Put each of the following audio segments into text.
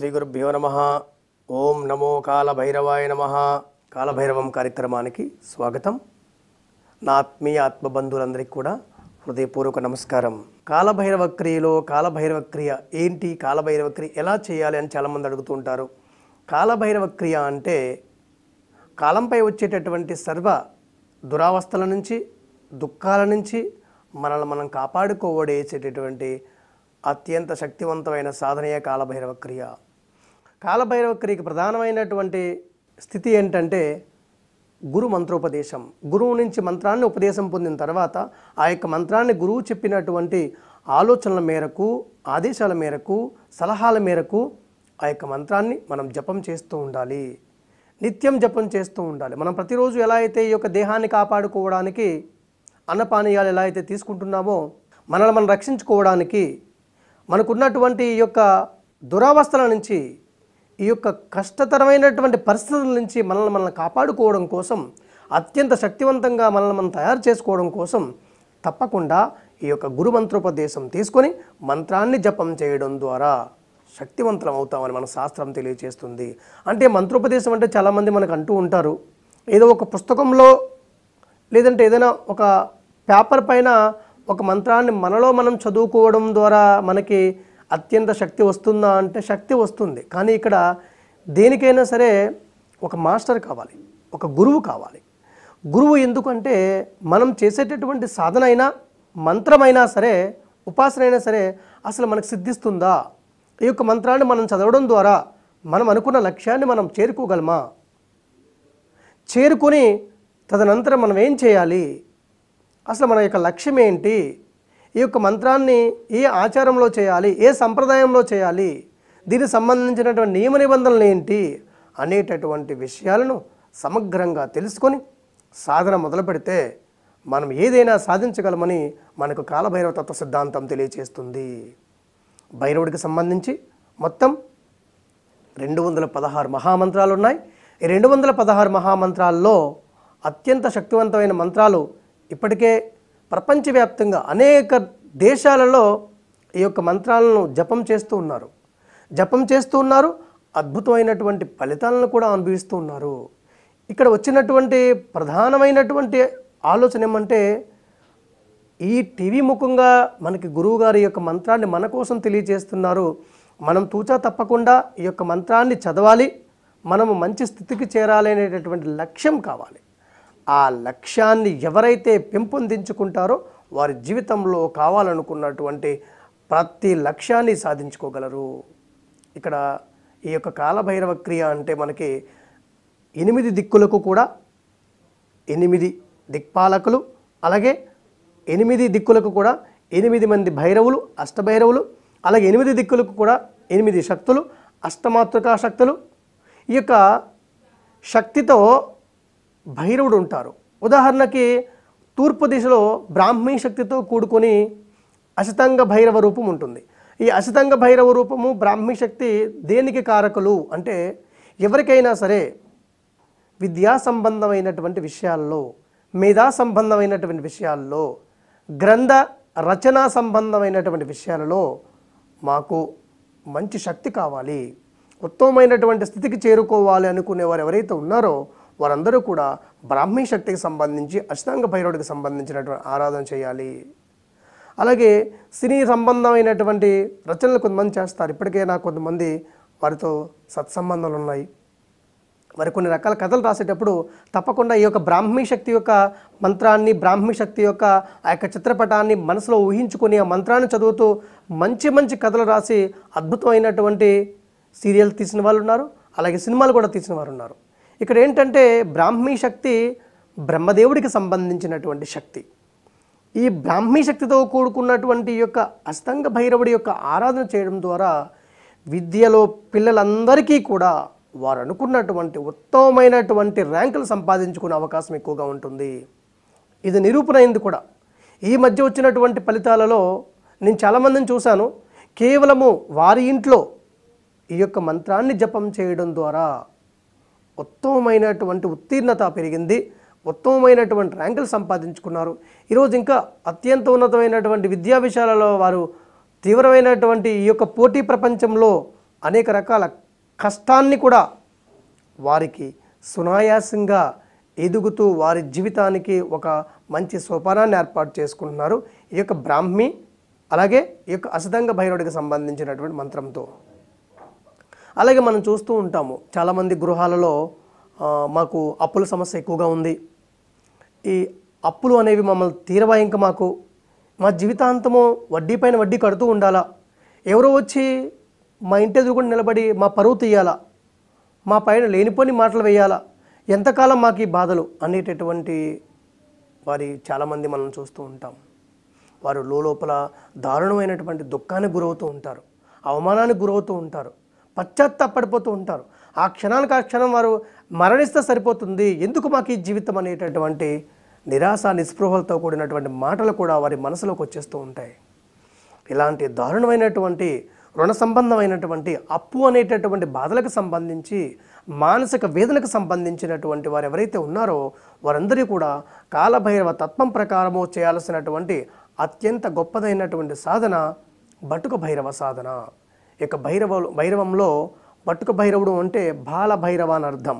శ్రీ గురుభ్యో నమ. ఓం నమో కాలభైరవాయ నమ. కాలభైరవం కార్యక్రమానికి స్వాగతం. నా ఆత్మీయ ఆత్మబంధువులందరికీ కూడా హృదయపూర్వక నమస్కారం. కాలభైరవ క్రియలో కాలభైరవ క్రియ ఏంటి? కాలభైరవ క్రియ ఎలా చేయాలి అని చాలామంది అడుగుతూ ఉంటారు. కాలభైరవ క్రియ అంటే కాలంపై వచ్చేటటువంటి సర్వ దురావస్థల నుంచి దుఃఖాల నుంచి మనల్ని మనం కాపాడుకోవడేసేటటువంటి అత్యంత శక్తివంతమైన సాధనయే కాలభైరవ క్రియ కాలభైరవ క్రియకి ప్రధానమైనటువంటి స్థితి ఏంటంటే గురు మంత్రోపదేశం. గురువు నుంచి మంత్రాన్ని ఉపదేశం పొందిన తర్వాత ఆ యొక్క మంత్రాన్ని గురువు చెప్పినటువంటి ఆలోచనల మేరకు ఆదేశాల మేరకు సలహాల మేరకు ఆ యొక్క మంత్రాన్ని మనం జపం చేస్తూ ఉండాలి. నిత్యం జపం చేస్తూ ఉండాలి. మనం ప్రతిరోజు ఎలా అయితే ఈ యొక్క దేహాన్ని కాపాడుకోవడానికి అన్నపానీయాలు ఎలా అయితే తీసుకుంటున్నామో మనల్ని మనం రక్షించుకోవడానికి మనకున్నటువంటి ఈ యొక్క దురావస్థల నుంచి ఈ యొక్క కష్టతరమైనటువంటి పరిస్థితుల నుంచి మనల్ని మనల్ని కాపాడుకోవడం కోసం అత్యంత శక్తివంతంగా మనల్ని మనం తయారు చేసుకోవడం కోసం తప్పకుండా ఈ యొక్క గురు మంత్రోపదేశం తీసుకొని మంత్రాన్ని జపం చేయడం ద్వారా శక్తివంతులం అవుతామని మన శాస్త్రం తెలియజేస్తుంది అంటే మంత్రోపదేశం అంటే చాలామంది మనకు అంటూ ఉంటారు. ఏదో ఒక పుస్తకంలో లేదంటే ఏదైనా ఒక పేపర్ పైన ఒక మంత్రాన్ని మనలో మనం చదువుకోవడం ద్వారా మనకి అత్యంత శక్తి వస్తుందా అంటే శక్తి వస్తుంది. కానీ ఇక్కడ దేనికైనా సరే ఒక మాస్టర్ కావాలి. ఒక గురువు కావాలి. గురువు ఎందుకంటే మనం చేసేటటువంటి సాధన అయినా మంత్రమైనా సరే ఉపాసన అయినా సరే అసలు మనకు సిద్ధిస్తుందా? ఈ యొక్క మంత్రాన్ని మనం చదవడం ద్వారా మనం అనుకున్న లక్ష్యాన్ని మనం చేరుకోగలమా? చేరుకొని తదనంతరం మనం ఏం చేయాలి? అసలు మన యొక్క లక్ష్యం ఏంటి? ఈ యొక్క మంత్రాన్ని ఏ ఆచారంలో చేయాలి ఏ సంప్రదాయంలో చేయాలి దీనికి సంబంధించినటువంటి నియమ నిబంధనలు ఏంటి అనేటటువంటి విషయాలను సమగ్రంగా తెలుసుకొని సాధన మొదలు పెడితే మనం ఏదైనా సాధించగలమని మనకు కాలభైరవ తత్వ సిద్ధాంతం తెలియచేస్తుంది. భైరవుడికి సంబంధించి మొత్తం రెండు వందల పదహారు మహామంత్రాలు ఉన్నాయి ఈ రెండు వందల పదహారు మహామంత్రాల్లో అత్యంత శక్తివంతమైన మంత్రాలు ఇప్పటికే ప్రపంచవ్యాప్తంగా అనేక దేశాలలో ఈ యొక్క మంత్రాలను జపం చేస్తూ ఉన్నారు. జపం చేస్తూ ఉన్నారు. అద్భుతమైనటువంటి ఫలితాలను కూడా అనుభవిస్తూ ఉన్నారు. ఇక్కడ వచ్చినటువంటి ప్రధానమైనటువంటి ఆలోచన ఏమంటే ఈ టీవీ ముఖంగా మనకి గురువుగారి యొక్క మంత్రాన్ని మన కోసం తెలియజేస్తున్నారు. మనం తూచా తప్పకుండా ఈ యొక్క మంత్రాన్ని చదవాలి. మనము మంచి స్థితికి చేరాలి అనేటటువంటి లక్ష్యం కావాలి. ఆ లక్ష్యాన్ని ఎవరైతే పెంపొందించుకుంటారో వారి జీవితంలో కావాలనుకున్నటువంటి ప్రతి లక్ష్యాన్ని సాధించుకోగలరు. ఇక్కడ ఈ యొక్క కాలభైరవ క్రియ అంటే మనకి ఎనిమిది దిక్కులకు కూడా ఎనిమిది దిక్పాలకులు అలాగే ఎనిమిది దిక్కులకు కూడా ఎనిమిది మంది భైరవులు అష్టభైరవులు అలాగే ఎనిమిది దిక్కులకు కూడా ఎనిమిది శక్తులు అష్టమాతృకా శక్తులు. ఈ యొక్క శక్తితో భైరవుడు ఉంటారు. ఉదాహరణకి తూర్పు దిశలో బ్రాహ్మీ శక్తితో కూడుకొని అశతంగ భైరవ రూపం ఉంటుంది. ఈ అశతంగ భైరవ రూపము బ్రాహ్మీ శక్తి దేనికి కారకులు? అంటే ఎవరికైనా సరే విద్యా సంబంధమైనటువంటి విషయాల్లో మేధా సంబంధమైనటువంటి విషయాల్లో గ్రంథ రచనా సంబంధమైనటువంటి విషయాలలో మాకు మంచి శక్తి కావాలి. ఉత్తమమైనటువంటి స్థితికి చేరుకోవాలి అనుకునేవారు ఎవరైతే ఉన్నారో వారందరూ కూడా బ్రాహ్మీ శక్తికి సంబంధించి అష్టాంగ భైరవుడికి సంబంధించినటువంటి ఆరాధన చేయాలి. అలాగే సినీ సంబంధమైనటువంటి రచనలు కొంతమంది చేస్తారు. ఇప్పటికే నాకు కొంతమంది వారితో సత్సంబంధాలు ఉన్నాయి. మరి కొన్ని రకాల కథలు రాసేటప్పుడు తప్పకుండా ఈ యొక్క బ్రాహ్మీ శక్తి యొక్క మంత్రాన్ని బ్రాహ్మీ శక్తి యొక్క ఆ యొక్క చిత్రపటాన్ని మనసులో ఊహించుకొని ఆ మంత్రాన్ని చదువుతూ మంచి మంచి కథలు రాసి అద్భుతమైనటువంటి సీరియల్ తీసిన వాళ్ళు ఉన్నారు. అలాగే సినిమాలు కూడా తీసిన వారు ఉన్నారు. ఇక్కడ ఏంటంటే బ్రాహ్మీ శక్తి బ్రహ్మదేవుడికి సంబంధించినటువంటి శక్తి. ఈ బ్రాహ్మీ శక్తితో కూడుకున్నటువంటి ఈ యొక్క అస్తంగ భైరవుడి యొక్క ఆరాధన చేయడం ద్వారా విద్యలో పిల్లలందరికీ కూడా వారు అనుకున్నటువంటి ఉత్తమమైనటువంటి ర్యాంకులు సంపాదించుకునే అవకాశం ఎక్కువగా ఉంటుంది. ఇది నిరూపణైంది కూడా. ఈ మధ్య వచ్చినటువంటి ఫలితాలలో నేను చాలామందిని చూశాను. కేవలము వారి ఇంట్లో ఈ యొక్క మంత్రాన్ని జపం చేయడం ద్వారా ఉత్తమమైనటువంటి ఉత్తీర్ణత పెరిగింది ఉత్తమమైనటువంటి ర్యాంకులు సంపాదించుకున్నారు. ఈరోజు ఇంకా అత్యంత ఉన్నతమైనటువంటి విద్యా విషయాలలో వారు తీవ్రమైనటువంటి ఈ యొక్క పోటీ ప్రపంచంలో అనేక రకాల కష్టాన్ని కూడా వారికి సునాయాసంగా ఎదుగుతూ వారి జీవితానికి ఒక మంచి సోపానాన్ని ఏర్పాటు చేసుకుంటున్నారు. ఈ యొక్క బ్రాహ్మి అలాగే ఈ యొక్క అసదంగ భైరవుడికి సంబంధించినటువంటి మంత్రంతో. అలాగే మనం చూస్తూ ఉంటాము. చాలామంది గృహాలలో మాకు అప్పుల సమస్య ఎక్కువగా ఉంది. ఈ అప్పులు అనేవి మమ్మల్ని తీరవా ఇంకా మాకు. మా జీవితాంతము వడ్డీ పైన వడ్డీ కడుతూ ఉండాలా? ఎవరో వచ్చి మా ఇంటి ఎదురుకుండా నిలబడి మా పరువు తీయాలా? మా పైన లేనిపోని మాటలు వేయాలా? ఎంతకాలం మాకు ఈ బాధలు? అనేటటువంటి వారి చాలామంది మనం చూస్తూ ఉంటాం. వారు లోపల దారుణమైనటువంటి దుఃఖానికి గురవుతూ ఉంటారు. అవమానానికి గురవుతూ ఉంటారు. పశ్చాత్తాపడిపోతూ ఉంటారు. ఆ క్షణానికి ఆ క్షణం వారు మరణిస్తే సరిపోతుంది. ఎందుకు మాకు ఈ జీవితం అనేటటువంటి నిరాశ నిస్పృహలతో కూడినటువంటి మాటలు కూడా వారి మనసులోకి వచ్చేస్తూ ఉంటాయి. ఇలాంటి దారుణమైనటువంటి రుణ సంబంధమైనటువంటి అప్పు అనేటటువంటి బాధలకు సంబంధించి మానసిక వేదనకు సంబంధించినటువంటి వారు ఎవరైతే ఉన్నారో వారందరూ కూడా కాలభైరవ తత్వం ప్రకారము చేయాల్సినటువంటి అత్యంత గొప్పదైనటువంటి సాధన బటుక భైరవ సాధన. యొక్క భైరవ భైరవంలో బటుక భైరవుడు అంటే బాల భైరవ అని అర్థం.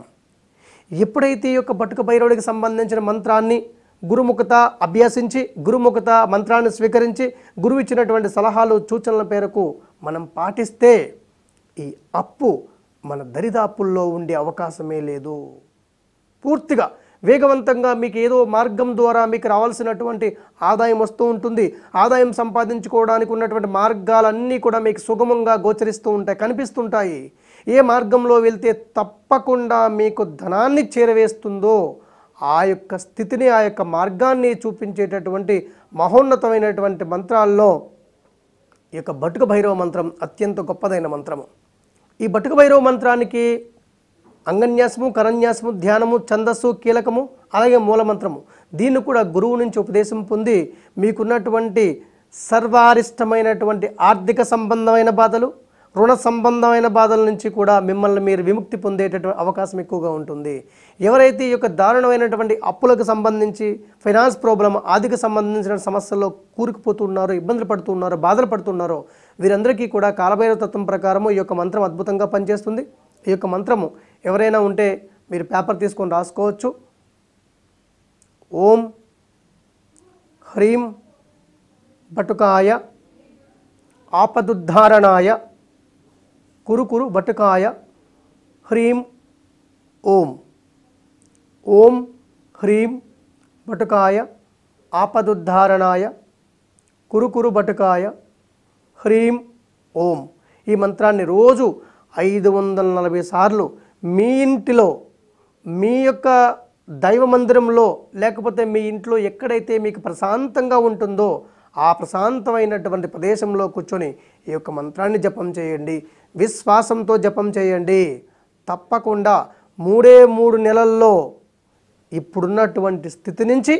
ఎప్పుడైతే ఈ యొక్క బటుక భైరవుడికి సంబంధించిన మంత్రాన్ని గురుముఖత అభ్యసించి గురుముఖత మంత్రాన్ని స్వీకరించి గురువు ఇచ్చినటువంటి సలహాలు సూచనల పేరకు మనం పాటిస్తే ఈ అప్పు మన దరిదాపుల్లో ఉండే అవకాశమే లేదు. పూర్తిగా వేగవంతంగా మీకు ఏదో మార్గం ద్వారా మీకు రావాల్సినటువంటి ఆదాయం వస్తూ ఉంటుంది. ఆదాయం సంపాదించుకోవడానికి ఉన్నటువంటి మార్గాలన్నీ కూడా మీకు సుగమంగా గోచరిస్తూ ఉంటాయి కనిపిస్తుంటాయి. ఏ మార్గంలో వెళ్తే తప్పకుండా మీకు ధనాన్ని చేరవేస్తుందో ఆ యొక్క స్థితిని ఆ యొక్క మార్గాన్ని చూపించేటటువంటి మహోన్నతమైనటువంటి మంత్రాల్లో ఈ యొక్క బటుక భైరవ మంత్రం అత్యంత గొప్పదైన మంత్రము. ఈ బటుక భైరవ మంత్రానికి అంగన్యాసము కరన్యాసము ధ్యానము ఛందస్సు కీలకము అలాగే మూలమంత్రము. దీన్ని కూడా గురువు నుంచి ఉపదేశం పొంది మీకున్నటువంటి సర్వారిష్టమైనటువంటి ఆర్థిక సంబంధమైన బాధలు రుణ సంబంధమైన బాధల నుంచి కూడా మిమ్మల్ని మీరు విముక్తి పొందేటటువంటి అవకాశం ఎక్కువగా ఉంటుంది. ఎవరైతే ఈ యొక్క దారుణమైనటువంటి అప్పులకు సంబంధించి ఫైనాన్స్ ప్రాబ్లం ఆర్థిక సంబంధించిన సమస్యల్లో కూరుకుపోతున్నారో ఇబ్బందులు పడుతున్నారో బాధలు పడుతున్నారో వీరందరికీ కూడా కాలభైరవ తత్వం ప్రకారము ఈ యొక్క మంత్రం అద్భుతంగా పనిచేస్తుంది. ఈ యొక్క మంత్రము ఎవరైనా ఉంటే మీరు పేపర్ తీసుకొని రాసుకోవచ్చు. ఓం హ్రీం బటుకాయ ఆపదుద్ధారణాయ కురుకురు బటుకాయ హ్రీం ఓం. ఓం హ్రీం బటుకాయ ఆపదుద్ధారణాయ కురుకురు బటుకాయ హ్రీం ఓం. ఈ మంత్రాన్ని రోజు ఐదు వందల నలభై సార్లు మీ ఇంటిలో మీ యొక్క దైవ మందిరంలో లేకపోతే మీ ఇంట్లో ఎక్కడైతే మీకు ప్రశాంతంగా ఉంటుందో ఆ ప్రశాంతమైనటువంటి ప్రదేశంలో కూర్చొని ఈ యొక్క మంత్రాన్ని జపం చేయండి. విశ్వాసంతో జపం చేయండి. తప్పకుండా మూడే మూడు నెలల్లో ఇప్పుడున్నటువంటి స్థితి నుంచి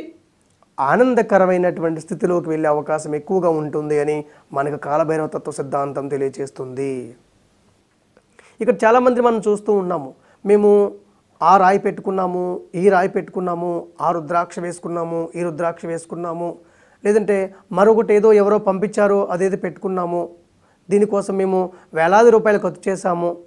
ఆనందకరమైనటువంటి స్థితిలోకి వెళ్ళే అవకాశం ఎక్కువగా ఉంటుంది అని మనకు కాలభైరవ తత్వ సిద్ధాంతం తెలియజేస్తుంది ఇక్కడ చాలామంది మనం చూస్తూ ఉన్నాము. మేము ఆ రాయి పెట్టుకున్నాము ఈ రాయి పెట్టుకున్నాము ఆ రుద్రాక్ష వేసుకున్నాము ఈ రుద్రాక్ష వేసుకున్నాము. లేదంటే మరొకటి ఏదో ఎవరో పంపించారో అదేదో పెట్టుకున్నాము. దీనికోసం మేము వేలాది రూపాయలు ఖర్చు చేశాము.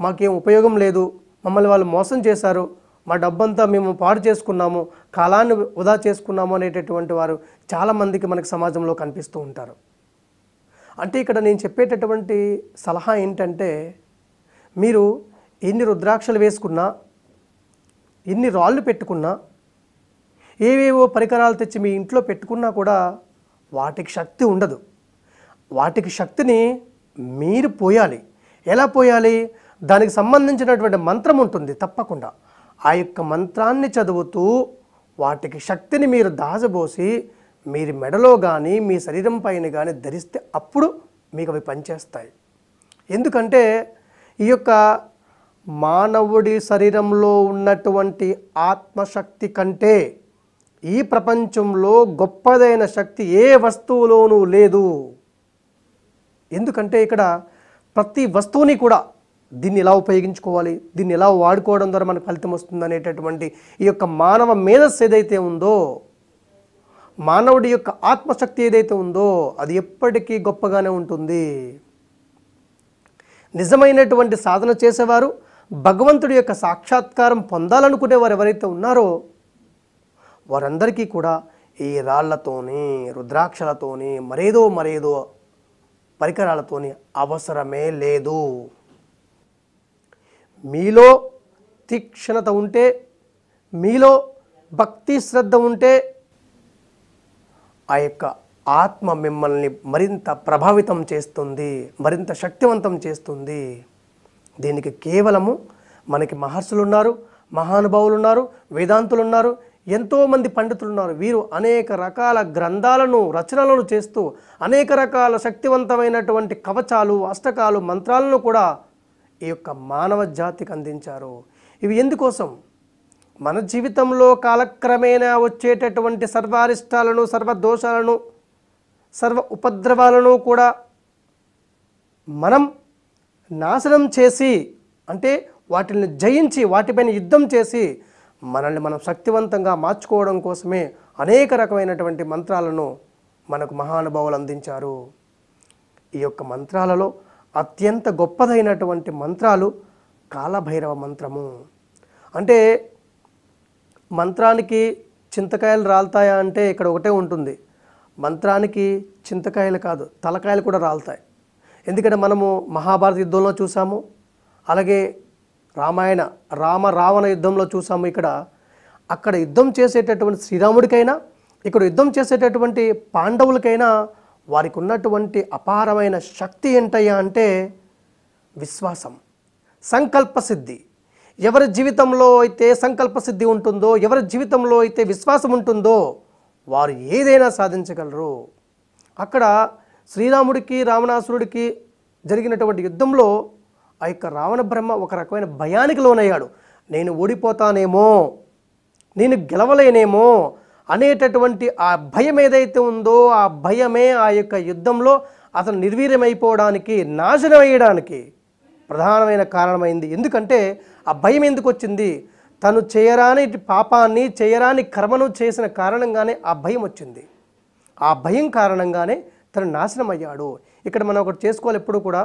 మాకేం ఉపయోగం లేదు. మమ్మల్ని వాళ్ళు మోసం చేశారు. మా డబ్బంతా మేము పాడు చేసుకున్నాము. కాలాన్ని వృధా చేసుకున్నాము అనేటటువంటి వారు చాలామందికి మనకి సమాజంలో కనిపిస్తూ ఉంటారు. అంటే ఇక్కడ నేను చెప్పేటటువంటి సలహా ఏంటంటే మీరు ఎన్ని రుద్రాక్షలు వేసుకున్నా ఎన్ని రాళ్ళు పెట్టుకున్నా ఏవేవో పరికరాలు తెచ్చి మీ ఇంట్లో పెట్టుకున్నా కూడా వాటికి శక్తి ఉండదు. వాటికి శక్తిని మీరు పోయాలి. ఎలా పోయాలి? దానికి సంబంధించినటువంటి మంత్రం ఉంటుంది తప్పకుండా. ఆ యొక్క మంత్రాన్ని చదువుతూ వాటికి శక్తిని మీరు దాజబోసి మీరు మెడలో కానీ మీ శరీరం పైన కానీ ధరిస్తే అప్పుడు మీకు అవి పనిచేస్తాయి. ఎందుకంటే ఈ యొక్క మానవుడి శరీరంలో ఉన్నటువంటి ఆత్మశక్తి కంటే ఈ ప్రపంచంలో గొప్పదైన శక్తి ఏ వస్తువులోనూ లేదు. ఎందుకంటే ఇక్కడ ప్రతి వస్తువుని కూడా దీన్ని ఎలా ఉపయోగించుకోవాలి దీన్ని ఎలా వాడుకోవడం ద్వారా మనకు ఫలితం వస్తుంది అనేటటువంటి ఈ యొక్క మానవ మేధస్సు ఏదైతే ఉందో మానవుడి యొక్క ఆత్మశక్తి ఏదైతే ఉందో అది ఎప్పటికీ గొప్పగానే ఉంటుంది. నిజమైనటువంటి సాధన చేసేవారు భగవంతుడి యొక్క సాక్షాత్కారం పొందాలనుకునేవారు ఎవరైతే ఉన్నారో వారందరికీ కూడా ఈ రాళ్ళతోని రుద్రాక్షలతోని మరేదో మరేదో పరికరాలతోని అవసరమే లేదు. మీలో తీక్షణత ఉంటే మీలో భక్తి శ్రద్ధ ఉంటే ఆ యొక్క ఆత్మ మిమ్మల్ని మరింత ప్రభావితం చేస్తుంది మరింత శక్తివంతం చేస్తుంది. దీనికి కేవలము మనకి మహర్షులు ఉన్నారు మహానుభావులు ఉన్నారు వేదాంతులు ఉన్నారు ఎంతోమంది పండితులు ఉన్నారు వీరు అనేక రకాల గ్రంథాలను రచనలను చేస్తూ అనేక రకాల శక్తివంతమైనటువంటి కవచాలు అష్టకాలు మంత్రాలను కూడా ఈ యొక్క మానవ జాతికి అందించారు. ఇవి ఎందుకోసం? మన జీవితంలో కాలక్రమేణా వచ్చేటటువంటి సర్వారిష్టాలను సర్వదోషాలను సర్వ ఉపద్రవాలను కూడా మనం నాశనం చేసి అంటే వాటిని జయించి వాటిపైన యుద్ధం చేసి మనల్ని మనం శక్తివంతంగా మార్చుకోవడం కోసమే అనేక రకమైనటువంటి మంత్రాలను మనకు మహానుభావులు అందించారు. ఈ యొక్క మంత్రాలలో అత్యంత గొప్పదైనటువంటి మంత్రాలు కాలభైరవ మంత్రము. అంటే మంత్రానికి చింతకాయలు రాలుతాయా అంటే ఇక్కడ ఒకటే ఉంటుంది. మంత్రానికి చింతకాయలు కాదు తలకాయలు కూడా రాలుతాయి. ఎందుకంటే మనము మహాభారత యుద్ధంలో చూసాము అలాగే రామాయణ రామ రావణ యుద్ధంలో చూసాము ఇక్కడ. అక్కడ యుద్ధం చేసేటటువంటి శ్రీరాముడికైనా ఇక్కడ యుద్ధం చేసేటటువంటి పాండవులకైనా వారికి ఉన్నటువంటి అపారమైన శక్తి ఏంటయ్యా అంటే విశ్వాసం సంకల్ప సిద్ధి. ఎవరి జీవితంలో అయితే సంకల్ప సిద్ధి ఉంటుందో ఎవరి జీవితంలో అయితే విశ్వాసం ఉంటుందో వారు ఏదైనా సాధించగలరు. అక్కడ శ్రీరాముడికి రావణాసురుడికి జరిగినటువంటి యుద్ధంలో ఆ యొక్క రావణ బ్రహ్మ ఒక రకమైన భయానికి లోనయ్యాడు. నేను ఓడిపోతానేమో నేను గెలవలేనేమో అనేటటువంటి ఆ భయం ఏదైతే ఉందో ఆ భయమే ఆ యొక్క యుద్ధంలో అతను నిర్వీర్యమైపోవడానికి నాశనం అయ్యడానికి ప్రధానమైన కారణమైంది. ఎందుకంటే ఆ భయం ఎందుకు వచ్చింది? తను చేయరాని పాపాన్ని చేయరాని కర్మను చేసిన కారణంగానే ఆ భయం వచ్చింది. ఆ భయం కారణంగానే తను నాశనం అయ్యాడు ఇక్కడ మనం ఒకటి చేసుకోవాలి ఎప్పుడు కూడా.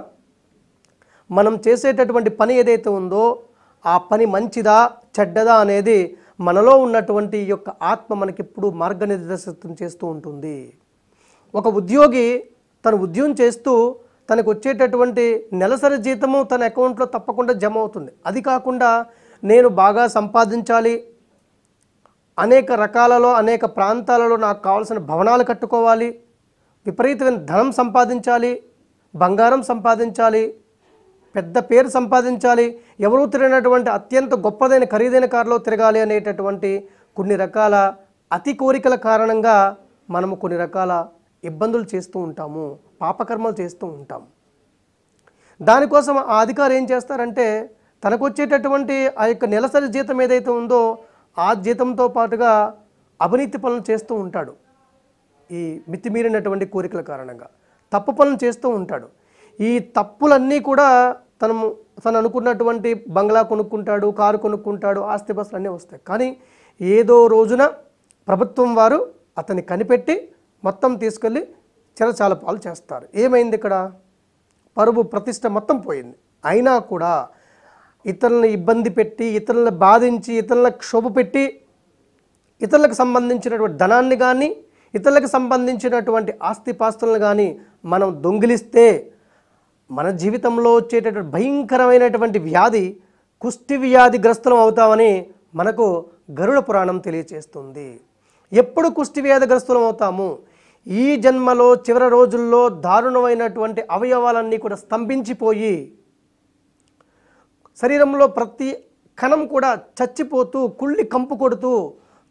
మనం చేసేటటువంటి పని ఏదైతే ఉందో ఆ పని మంచిదా చెడ్డదా అనేది మనలో ఉన్నటువంటి యొక్క ఆత్మ మనకిప్పుడు మార్గనిర్దేశం చేస్తూ ఉంటుంది. ఒక ఉద్యోగి తను ఉద్యోగం చేస్తూ తనకు వచ్చేటటువంటి నెలసరి జీతము తన అకౌంట్లో తప్పకుండా జమ అవుతుంది. అది కాకుండా నేను బాగా సంపాదించాలి. అనేక రకాలలో అనేక ప్రాంతాలలో నాకు కావాల్సిన భవనాలు కట్టుకోవాలి. విపరీతమైన ధనం సంపాదించాలి. బంగారం సంపాదించాలి. పెద్ద పేరు సంపాదించాలి. ఎవరూ తిరిగినటువంటి అత్యంత గొప్పదైన ఖరీదైన కారులో తిరగాలి అనేటటువంటి కొన్ని రకాల అతి కోరికల కారణంగా మనము కొన్ని రకాల ఇబ్బందులు చేస్తూ ఉంటాము. పాపకర్మలు చేస్తూ ఉంటాం దానికోసం ఆ అధికారి ఏం చేస్తారంటే తనకు వచ్చేటటువంటి ఆ యొక్క నెలసరి జీతం ఏదైతే ఉందో ఆ జీతంతో పాటుగా అవినీతి పనులు చేస్తూ ఉంటాడు. ఈ మితిమీరినటువంటి కోరికల కారణంగా తప్పు పనులు చేస్తూ ఉంటాడు. ఈ తప్పులన్నీ కూడా తను తను అనుకున్నటువంటి బంగ్లా కొనుక్కుంటాడు కారు కొనుక్కుంటాడు ఆస్తిపాస్తులు అన్నీ వస్తాయి. కానీ ఏదో రోజున ప్రభుత్వం వారు అతన్ని కనిపెట్టి మొత్తం తీసుకెళ్ళి చెరచాల పాలు చేస్తారు. ఏమైంది ఇక్కడ? పరువు ప్రతిష్ట మొత్తం పోయింది. అయినా కూడా ఇతరులను ఇబ్బంది పెట్టి ఇతరులను బాధించి ఇతరులకు క్షోభ పెట్టి ఇతరులకు సంబంధించినటువంటి ధనాన్ని కానీ ఇతరులకు సంబంధించినటువంటి ఆస్తిపాస్తులను కానీ మనం దొంగిలిస్తే మన జీవితంలో వచ్చేటటువంటి భయంకరమైనటువంటి వ్యాధి కుష్టి వ్యాధి గ్రస్తులం అవుతామని మనకు గరుడ పురాణం తెలియచేస్తుంది. ఎప్పుడు కుష్టి వ్యాధి గ్రస్తులం అవుతాము? ఈ జన్మలో చివరి రోజుల్లో దారుణమైనటువంటి అవయవాలన్నీ కూడా స్తంభించిపోయి శరీరంలో ప్రతి కణం కూడా చచ్చిపోతూ కుళ్ళి కంపు కొడుతూ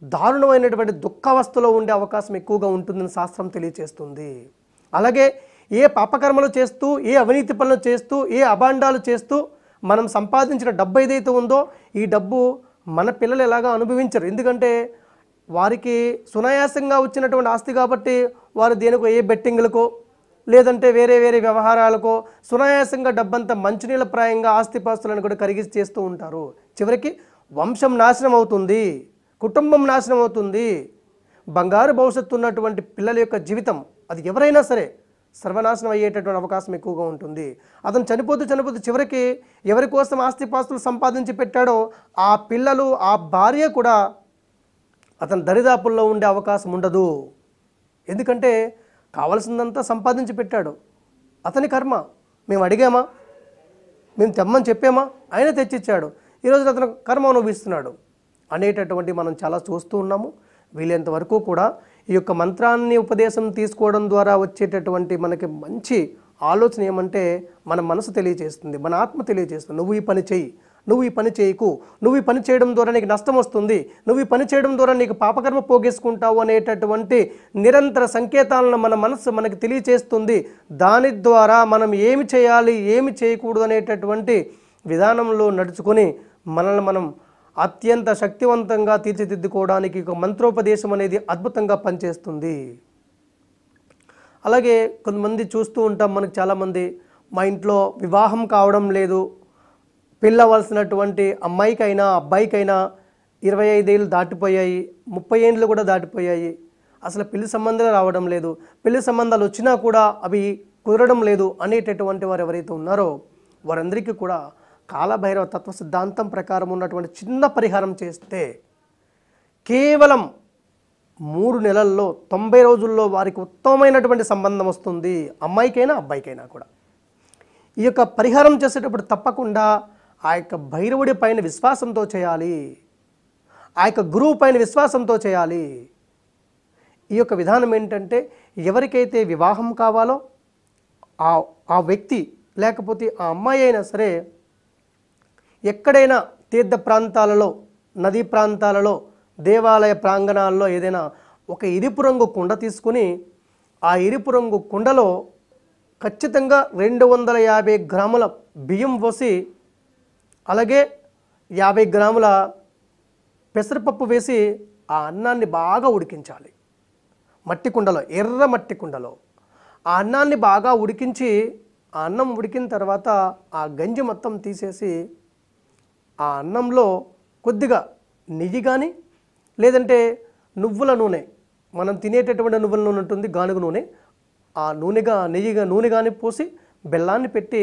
దారుణమైనటువంటి దుఃఖావస్థలో ఉండే అవకాశం ఎక్కువగా ఉంటుందని శాస్త్రం తెలియచేస్తుంది. అలాగే ఏ పాపకర్మలు చేస్తూ ఏ అవినీతి పనులు చేస్తూ ఏ అభాండాలు చేస్తూ మనం సంపాదించిన డబ్బు ఏదైతే ఉందో ఈ డబ్బు మన పిల్లలు ఎలాగా అనుభవించరు. ఎందుకంటే వారికి సునాయాసంగా వచ్చినటువంటి ఆస్తి కాబట్టి వారు దేనికో ఏ బెట్టింగ్లకో లేదంటే వేరే వేరే వ్యవహారాలకో సునాయాసంగా డబ్బంతా మంచినీళ్ళ ప్రాయంగా ఆస్తిపాస్తులను కూడా కరిగి చేస్తూ ఉంటారు. చివరికి వంశం నాశనం అవుతుంది కుటుంబం నాశనం అవుతుంది. బంగారు భవిష్యత్తు ఉన్నటువంటి పిల్లల యొక్క జీవితం అది ఎవరైనా సరే సర్వనాశనం అయ్యేటటువంటి అవకాశం ఎక్కువగా ఉంటుంది. అతను చనిపోతూ చనిపోతూ చివరికి ఎవరి కోసం ఆస్తిపాస్తులు సంపాదించి పెట్టాడో ఆ పిల్లలు ఆ భార్య కూడా అతని దరిదాపుల్లో ఉండే అవకాశం ఉండదు. ఎందుకంటే కావలసిందంతా సంపాదించి పెట్టాడు. అతని కర్మ. మేము అడిగామా? మేము తెమ్మని చెప్పామా? ఆయన తెచ్చిచ్చాడు. ఈరోజు అతను కర్మ అనుభవిస్తున్నాడు. అనేటటువంటి మనం చాలా చూస్తూ ఉన్నాము. వీలైనంత వరకు కూడా ఈ యొక్క మంత్రాన్ని ఉపదేశం తీసుకోవడం ద్వారా వచ్చేటటువంటి మనకి మంచి ఆలోచన ఏమంటే మన మనసు తెలియజేస్తుంది మన ఆత్మ తెలియజేస్తుంది. నువ్వు ఈ పని చెయ్యి. నువ్వు ఈ పని చేయకు. నువ్వు ఈ పని చేయడం ద్వారా నీకు నష్టం వస్తుంది. నువ్వు ఈ పని చేయడం ద్వారా నీకు పాపకర్మ పోగేసుకుంటావు అనేటటువంటి నిరంతర సంకేతాలను మన మనసు మనకి తెలియచేస్తుంది. దాని ద్వారా మనం ఏమి చేయాలి ఏమి చేయకూడదు అనేటటువంటి విధానంలో నడుచుకొని మనల్ని మనం అత్యంత శక్తివంతంగా తీర్చిదిద్దుకోవడానికి ఒక మంత్రోపదేశం అనేది అద్భుతంగా పనిచేస్తుంది. అలాగే కొంతమంది చూస్తూ ఉంటాం మనకు చాలామంది మా ఇంట్లో వివాహం కావడం లేదు పెళ్ళవలసినటువంటి అమ్మాయికైనా అబ్బాయికైనా ఇరవై ఐదేళ్ళు దాటిపోయాయి ముప్పై ఏళ్ళు కూడా దాటిపోయాయి. అసలు పెళ్ళి సంబంధాలు రావడం లేదు. పెళ్ళి సంబంధాలు వచ్చినా కూడా అవి కుదరడం లేదు అనేటటువంటి వారు ఎవరైతే ఉన్నారో వారందరికీ కూడా కాలభైరవ తత్వ సిద్ధాంతం ప్రకారం ఉన్నటువంటి చిన్న పరిహారం చేస్తే కేవలం మూడు నెలల్లో తొంభై రోజుల్లో వారికి ఉత్తమమైనటువంటి సంబంధం వస్తుంది అమ్మాయికైనా అబ్బాయికైనా కూడా. ఈ యొక్క పరిహారం చేసేటప్పుడు తప్పకుండా ఆ యొక్క భైరవుడి పైన విశ్వాసంతో చేయాలి. ఆ యొక్క గురువు పైన విశ్వాసంతో చేయాలి. ఈ యొక్క విధానం ఏంటంటే ఎవరికైతే వివాహం కావాలో ఆ ఆ వ్యక్తి లేకపోతే ఆ అమ్మాయి అయినా సరే ఎక్కడైనా తీర్థ ప్రాంతాలలో నదీ ప్రాంతాలలో దేవాలయ ప్రాంగణాల్లో ఏదైనా ఒక ఇరుపు రంగు కుండ తీసుకుని ఆ ఇరుపు రంగు కుండలో ఖచ్చితంగా రెండు వందల యాభై గ్రాముల బియ్యం పోసి అలాగే యాభై గ్రాముల పెసరపప్పు వేసి ఆ అన్నాన్ని బాగా ఉడికించాలి. మట్టి కుండలో ఎర్ర మట్టి కుండలో. ఆ అన్నాన్ని బాగా ఉడికించి ఆ అన్నం ఉడికిన తర్వాత ఆ గంజి మొత్తం తీసేసి ఆ అన్నంలో కొద్దిగా నెయ్యి కానీ లేదంటే నువ్వుల నూనె మనం తినేటటువంటి నువ్వుల నూనె ఉంటుంది గానుగ నూనె. ఆ నూనెగా నెయ్యిగా నూనె కానీ పోసి బెల్లాన్ని పెట్టి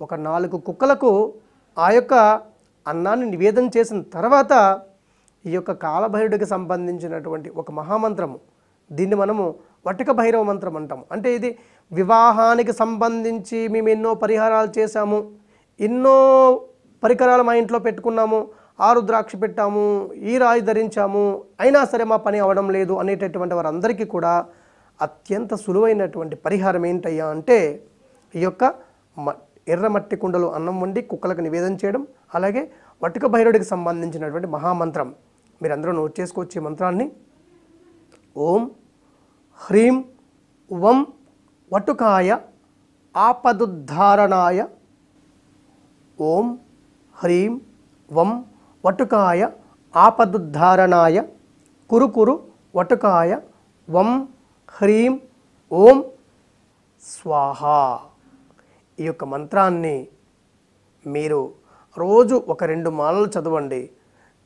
ఒక నాలుగు కుక్కలకు ఆ యొక్క అన్నాన్ని నివేదన చేసిన తర్వాత ఈ యొక్క కాలభైరుడికి సంబంధించినటువంటి ఒక మహామంత్రము. దీన్ని మనము వటిక భైరవ మంత్రం అంటాము. అంటే ఇది వివాహానికి సంబంధించి మేము ఎన్నో పరిహారాలు చేశాము ఎన్నో పరికరాలు మా ఇంట్లో పెట్టుకున్నాము ఆరు ద్రాక్ష పెట్టాము ఈ రాయి ధరించాము అయినా సరే మా పని అవడం లేదు అనేటటువంటి వారందరికీ కూడా అత్యంత సులువైనటువంటి పరిహారం ఏంటయ్యా అంటే ఈ యొక్క మ ఎర్రమట్టి కుండలో అన్నం వండి కుక్కలకు నివేదన చేయడం అలాగే వటిక భైరవుడికి సంబంధించినటువంటి మహామంత్రం. మీరందరూ నోట్ చేసుకోవచ్చు ఈ మంత్రాన్ని. ఓం హ్రీం వం వటుకాయ ఆపదుద్ధారణాయ. ఓం హ్రీం వం వటుకాయ ఆపదుద్ధారణాయ. కురు కురు వటుకాయ వం హ్రీం ఓం స్వాహ. ఈ యొక్క మంత్రాన్ని మీరు రోజు ఒక రెండు మాలలు చదవండి.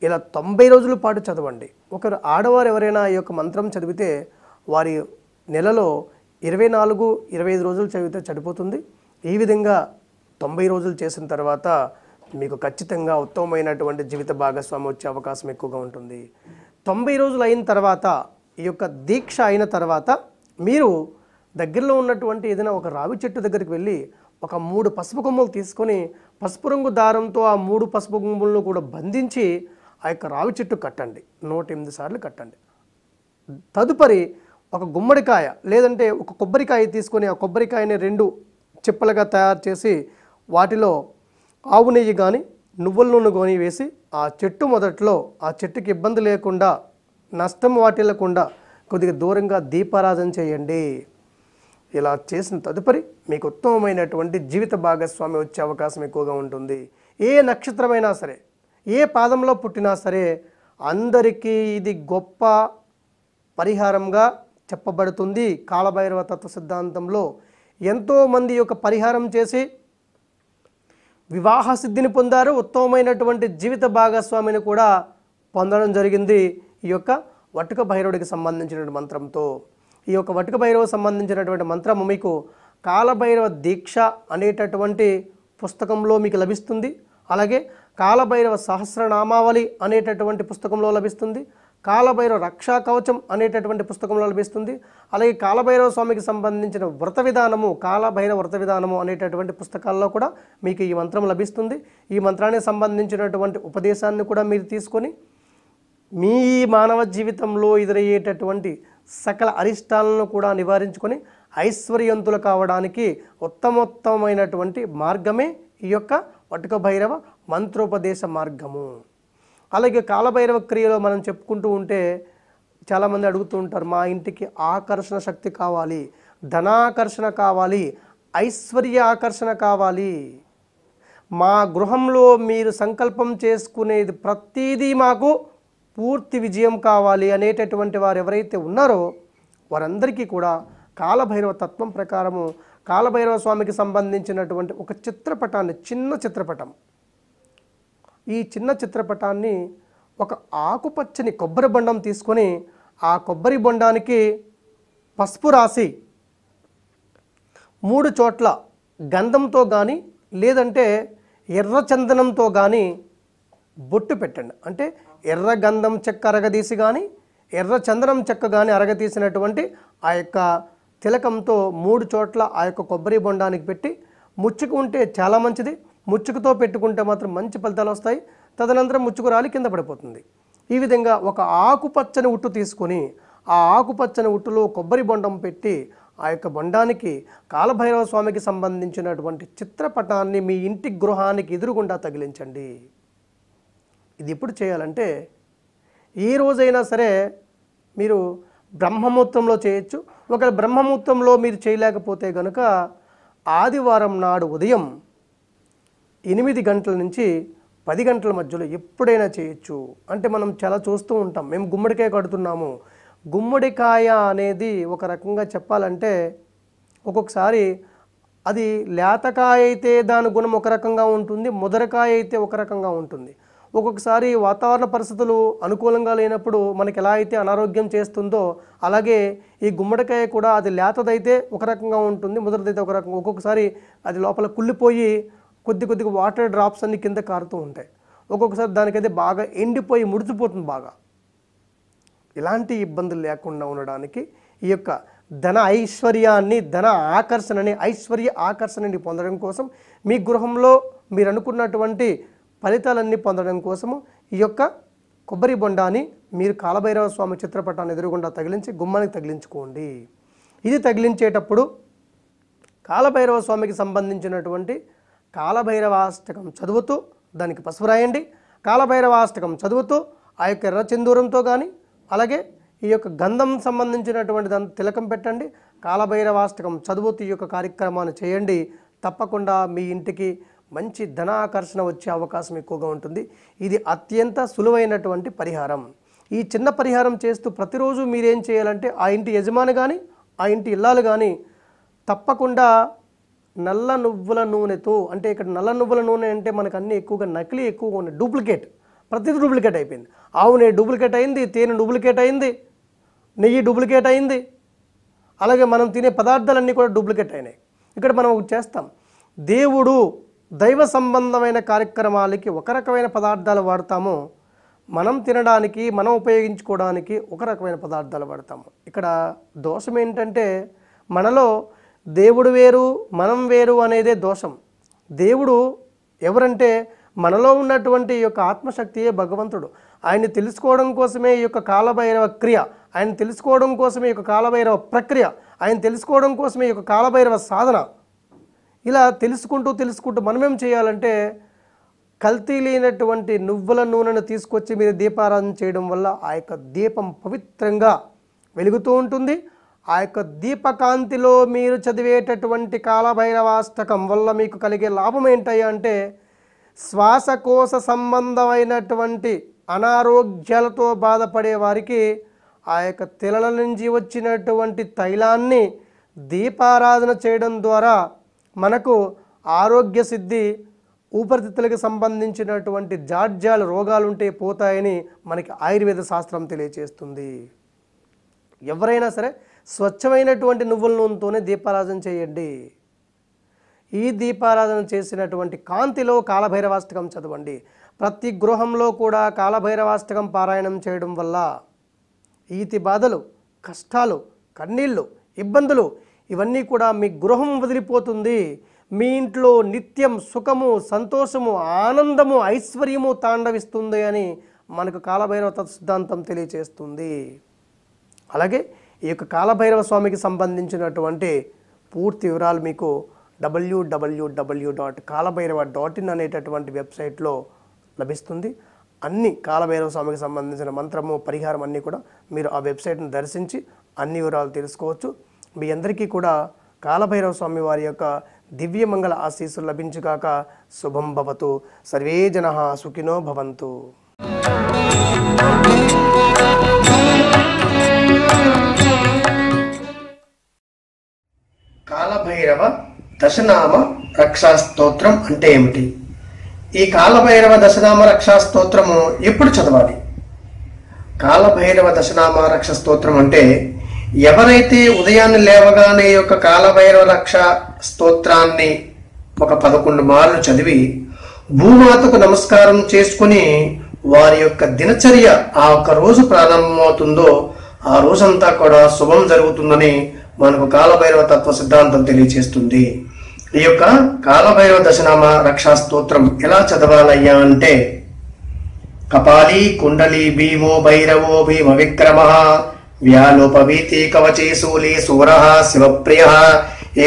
ఇలా తొంభై రోజుల పాటు చదవండి. ఒకరు ఆడవారు ఎవరైనా ఈ యొక్క మంత్రం చదివితే వారి నెలలో ఇరవై నాలుగు ఇరవై ఐదు రోజులు చదివితే చనిపోతుంది ఈ విధంగా తొంభై రోజులు చేసిన తర్వాత మీకు ఖచ్చితంగా ఉత్తమమైనటువంటి జీవిత భాగస్వామి వచ్చే అవకాశం ఎక్కువగా ఉంటుంది. తొంభై రోజులు అయిన తర్వాత ఈ యొక్క దీక్ష అయిన తర్వాత మీరు దగ్గరలో ఉన్నటువంటి ఏదైనా ఒక రావి చెట్టు దగ్గరికి వెళ్ళి ఒక మూడు పసుపు కొమ్మలు తీసుకొని పసుపు రంగు దారంతో ఆ మూడు పసుపు కొమ్ములను కూడా బంధించి ఆ యొక్క రావి చెట్టు కట్టండి. నూట ఎనిమిది సార్లు కట్టండి. తదుపరి ఒక గుమ్మడికాయ లేదంటే ఒక కొబ్బరికాయ తీసుకొని ఆ కొబ్బరికాయని రెండు చిప్పలుగా తయారు చేసి వాటిలో ఆవు నెయ్యి కానీ నువ్వుల నూనె కానీ వేసి ఆ చెట్టు మొదట్లో ఆ చెట్టుకి ఇబ్బంది లేకుండా నష్టం వాటిల్లకుండా కొద్దిగా దూరంగా దీపారాధన చేయండి. ఇలా చేసిన తదుపరి మీకు ఉత్తమమైనటువంటి జీవిత భాగస్వామి వచ్చే అవకాశం ఎక్కువగా ఉంటుంది. ఏ నక్షత్రమైనా సరే ఏ పాదంలో పుట్టినా సరే అందరికీ ఇది గొప్ప పరిహారంగా చెప్పబడుతుంది. కాలభైరవ తత్వ సిద్ధాంతంలో ఎంతోమంది యొక్క పరిహారం చేసి వివాహ సిద్ధిని పొందారు. ఉత్తమమైనటువంటి జీవిత భాగస్వామిని కూడా పొందడం జరిగింది. ఈ యొక్క వటుక భైరవుడికి సంబంధించిన మంత్రంతో. ఈ యొక్క వటుక భైరవ సంబంధించినటువంటి మంత్రము మీకు కాలభైరవ దీక్ష అనేటటువంటి పుస్తకంలో మీకు లభిస్తుంది. అలాగే కాలభైరవ సహస్రనామావళి అనేటటువంటి పుస్తకంలో లభిస్తుంది. కాలభైరవ రక్షా కవచం అనేటటువంటి పుస్తకంలో లభిస్తుంది. అలాగే కాలభైరవ స్వామికి సంబంధించిన వ్రత విధానము కాలభైరవ వ్రత విధానము అనేటటువంటి పుస్తకాల్లో కూడా మీకు ఈ మంత్రం లభిస్తుంది. ఈ మంత్రానికి సంబంధించినటువంటి ఉపదేశాన్ని కూడా మీరు తీసుకొని మీ మానవ జీవితంలో ఎదురయ్యేటటువంటి సకల అరిష్టాలను కూడా నివారించుకొని ఐశ్వర్యవంతులు కావడానికి ఉత్తమోత్తమైనటువంటి మార్గమే ఈ యొక్క వటుక భైరవ మంత్రోపదేశ మార్గము. అలాగే కాలభైరవ క్రియలో మనం చెప్పుకుంటూ ఉంటే చాలామంది అడుగుతూ ఉంటారు మా ఇంటికి ఆకర్షణ శక్తి కావాలి ధనాకర్షణ కావాలి ఐశ్వర్య ఆకర్షణ కావాలి. మా గృహంలో మీరు సంకల్పం చేసుకునేది ప్రతిదీ మాకు పూర్తి విజయం కావాలి అనేటటువంటి వారు ఎవరైతే ఉన్నారో వారందరికీ కూడా కాలభైరవ తత్వం ప్రకారము కాలభైరవ స్వామికి సంబంధించినటువంటి ఒక చిత్రపటాన్ని చిన్న చిత్రపటం. ఈ చిన్న చిత్రపటాన్ని ఒక ఆకుపచ్చని కొబ్బరి బొండం తీసుకొని ఆ కొబ్బరి బొండానికి పసుపు రాసి మూడు చోట్ల గంధంతో కానీ లేదంటే ఎర్ర చందనంతో కానీ బొట్టు పెట్టండి. అంటే ఎర్ర గంధం చెక్క అరగదీసి కానీ ఎర్ర చందనం చెక్క కానీ అరగతీసినటువంటి ఆ యొక్క తిలకంతో మూడు చోట్ల ఆ యొక్క కొబ్బరి బొండానికి పెట్టి ముచ్చుకు ఉంటే చాలా మంచిది. ముచ్చుకుతో పెట్టుకుంటే మాత్రం మంచి ఫలితాలు వస్తాయి. తదనంతరం ముచ్చుకు రాలి కింద పడిపోతుంది. ఈ విధంగా ఒక ఆకుపచ్చని ఉట్టు తీసుకొని ఆ ఆకుపచ్చని ఉట్టులో కొబ్బరి బొండం పెట్టి ఆ యొక్క బొండానికి కాలభైరవ స్వామికి సంబంధించినటువంటి చిత్రపటాన్ని మీ ఇంటి గృహానికి ఎదురుగుండా తగిలించండి. ఇది ఎప్పుడు చేయాలంటే ఏ రోజైనా సరే మీరు బ్రహ్మముహూర్తంలో చేయొచ్చు. ఒకవేళ బ్రహ్మముహూర్తంలో మీరు చేయలేకపోతే కనుక ఆదివారం నాడు ఉదయం ఎనిమిది గంటల నుంచి పది గంటల మధ్యలో ఎప్పుడైనా చేయొచ్చు. అంటే మనం చాలా చూస్తూ ఉంటాం. మేము గుమ్మడికాయ కడుతున్నాము. గుమ్మడికాయ అనేది ఒక రకంగా చెప్పాలంటే ఒక్కొక్కసారి అది లేతకాయ అయితే దాని గుణం ఒక రకంగా ఉంటుంది ముదరకాయ అయితే ఒక రకంగా ఉంటుంది. ఒక్కొక్కసారి వాతావరణ పరిస్థితులు అనుకూలంగా లేనప్పుడు మనకి ఎలా అయితే అనారోగ్యం చేస్తుందో అలాగే ఈ గుమ్మడికాయ కూడా అది లేతదైతే ఒక రకంగా ఉంటుంది ముదరదైతే ఒక రకంగా. ఒక్కొక్కసారి అది లోపల కుళ్ళిపోయి కొద్ది కొద్దిగా వాటర్ డ్రాప్స్ అన్ని కింద కారుతూ ఉంటాయి. ఒక్కొక్కసారి దానికైతే బాగా ఎండిపోయి ముడిచిపోతుంది బాగా. ఇలాంటి ఇబ్బందులు లేకుండా ఉండడానికి ఈ యొక్క ధన ఐశ్వర్యాన్ని ధన ఆకర్షణని ఐశ్వర్య ఆకర్షణని పొందడం కోసం మీ గృహంలో మీరు అనుకున్నటువంటి ఫలితాలన్నీ పొందడం కోసము ఈ యొక్క కొబ్బరి బొండాన్ని మీరు కాలభైరవ స్వామి చిత్రపటాన్ని ఎదురుగుండా తగిలించి గుమ్మానికి తగిలించుకోండి. ఇది తగిలించేటప్పుడు కాలభైరవ స్వామికి సంబంధించినటువంటి కాలభైరవాష్టకం చదువుతూ దానికి పసుపు రాయండి. కాలభైరవాష్టకం చదువుతూ ఆ యొక్క ఎర్ర చిందూరంతో కానీ అలాగే ఈ యొక్క గంధం సంబంధించినటువంటి దాన్ని తిలకం పెట్టండి. కాలభైరవాష్టకం చదువుతూ ఈ యొక్క కార్యక్రమాన్ని చేయండి. తప్పకుండా మీ ఇంటికి మంచి ధనాకర్షణ వచ్చే అవకాశం ఎక్కువగా ఉంటుంది. ఇది అత్యంత సులువైనటువంటి పరిహారం. ఈ చిన్న పరిహారం చేస్తూ ప్రతిరోజు మీరేం చేయాలంటే ఆ ఇంటి యజమాని కానీ ఆ ఇంటి ఇల్లాలు కానీ తప్పకుండా నల్ల నువ్వుల నూనెతో అంటే ఇక్కడ నల్ల నువ్వుల నూనె అంటే మనకు అన్నీ ఎక్కువగా నకిలీ ఎక్కువగా ఉన్నాయి డూప్లికేట్ ప్రతిదీ డూప్లికేట్ అయిపోయింది. ఆవు నెయ్యి డూప్లికేట్ అయింది తేనె డూప్లికేట్ అయింది నెయ్యి డూప్లికేట్ అయింది. అలాగే మనం తినే పదార్థాలన్నీ కూడా డూప్లికేట్ అయినాయి. ఇక్కడ మనం ఒకటి చేస్తాం. దేవుడు దైవ సంబంధమైన కార్యక్రమాలకి ఒక రకమైన పదార్థాలు వాడతాము. మనం తినడానికి మనం ఉపయోగించుకోవడానికి ఒక రకమైన పదార్థాలు వాడతాము. ఇక్కడ దోషం ఏంటంటే మనలో దేవుడు వేరు మనం వేరు అనేదే దోషం. దేవుడు ఎవరంటే మనలో ఉన్నటువంటి ఈ యొక్క ఆత్మశక్తియే భగవంతుడు. ఆయన్ని తెలుసుకోవడం కోసమే ఈ యొక్క కాలభైరవ క్రియ ఆయన తెలుసుకోవడం కోసమే ఈ యొక్క కాలభైరవ ప్రక్రియ ఆయన తెలుసుకోవడం కోసమే ఈ యొక్క కాలభైరవ సాధన. ఇలా తెలుసుకుంటూ తెలుసుకుంటూ మనమేం చేయాలంటే కల్తీ లేనటువంటి నువ్వుల నూనెను తీసుకొచ్చి మీరు దీపారాధన చేయడం వల్ల ఆ యొక్క దీపం పవిత్రంగా వెలుగుతూ ఉంటుంది. ఆ యొక్క దీపకాంతిలో మీరు చదివేటటువంటి కాలభైరవాష్టకం వల్ల మీకు కలిగే లాభం ఏంటయ్యా అంటే శ్వాసకోశ సంబంధమైనటువంటి అనారోగ్యాలతో బాధపడే వారికి ఆ యొక్క తెలల నుంచి వచ్చినటువంటి తైలాన్ని దీపారాధన చేయడం ద్వారా మనకు ఆరోగ్య సిద్ధి ఊపిరితిత్తులకు సంబంధించినటువంటి జాడ్యాల రోగాలుంటే పోతాయని మనకి ఆయుర్వేద శాస్త్రం తెలియచేస్తుంది. ఎవరైనా సరే స్వచ్ఛమైనటువంటి నువ్వుల నూనెతోనే దీపారాధన చేయండి. ఈ దీపారాధన చేసినటువంటి కాంతిలో కాలభైరవాష్టకం చదవండి. ప్రతి గృహంలో కూడా కాలభైరవాష్టకం పారాయణం చేయడం వల్ల ఈతి బాధలు కష్టాలు కన్నీళ్ళు ఇబ్బందులు ఇవన్నీ కూడా మీ గృహం వదిలిపోతుంది. మీ ఇంట్లో నిత్యం సుఖము సంతోషము ఆనందము ఐశ్వర్యము తాండవిస్తుంది అని మనకు కాలభైరవ సిద్ధాంతం తెలియచేస్తుంది. అలాగే ఈ యొక్క కాలభైరవ స్వామికి సంబంధించినటువంటి పూర్తి వివరాలు మీకు WWW dot Kalabhairava dot in అనేటటువంటి వెబ్సైట్లో లభిస్తుంది. అన్ని కాలభైరవ స్వామికి సంబంధించిన మంత్రము పరిహారం అన్నీ కూడా మీరు ఆ వెబ్సైట్ను దర్శించి అన్ని వివరాలు తెలుసుకోవచ్చు. మీ అందరికీ కూడా కాలభైరవ స్వామి వారి యొక్క దివ్యమంగళ ఆశీస్సులు లభించుగాక శుభం భవతు. సర్వే జన సుఖినో భవంతు. కాలభైరవ దశనామ రక్షాస్తోత్రం అంటే ఏమిటి? ఈ కాలభైరవ దశనామ రక్షాస్తోత్రము ఎప్పుడు చదవాలి? కాలభైరవ దశనామ రక్ష స్తోత్రం అంటే ఎవరైతే ఉదయాన్నే లేవగానే ఈ యొక్క కాలభైరవ రక్ష స్తోత్రాన్ని ఒక పదకొండు మార్లు చదివి భూమాతకు నమస్కారం చేసుకుని వారి యొక్క దినచర్య ఆ ఒక్క రోజు ప్రారంభమవుతుందో ఆ రోజంతా కూడా శుభం జరుగుతుందని మనకు కాలభైరవ తత్వ సిద్ధాంతం తెలియజేస్తుంది ఈ యొక్క కాలభైరవ దశనామ రక్షా స్తోత్రం ఎలా చదవాలయ్యా అంటే కపాలీ కుండలి భీమో భైరవో భీమ విక్రమ వ్యాలోపవీతి కవచే శూలి సూర శివప్రియ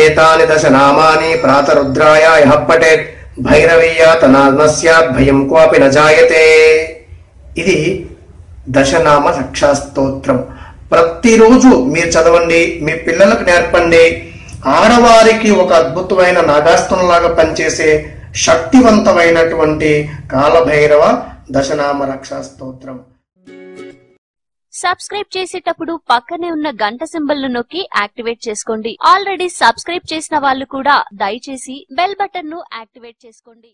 ఏతాని దశ నామాని ప్రాతరుద్రాయ యః పఠేత్ భైరవీయాత నాస్యాత్ భయం క్వాపి న జాయతే. ఇది దశనామ రక్షా స్తోత్రం ప్రతిరోజు మీరు చదవండి మీ పిల్లలకు నేర్పండి. ఆడవారికి ఒక అద్భుతమైన నాగాస్త్రంలాగా పనిచేసే శక్తివంతమైనటువంటి కాలభైరవ దశనామ రక్షా స్తోత్రం సబ్స్క్రైబ్ చేసేటప్పుడు పక్కనే ఉన్న గంట సింబల్ను నొక్కి యాక్టివేట్ చేసుకోండి. ఆల్రెడీ సబ్స్క్రైబ్ చేసిన వాళ్ళు కూడా దయచేసి బెల్ బటన్ను యాక్టివేట్ చేసుకోండి.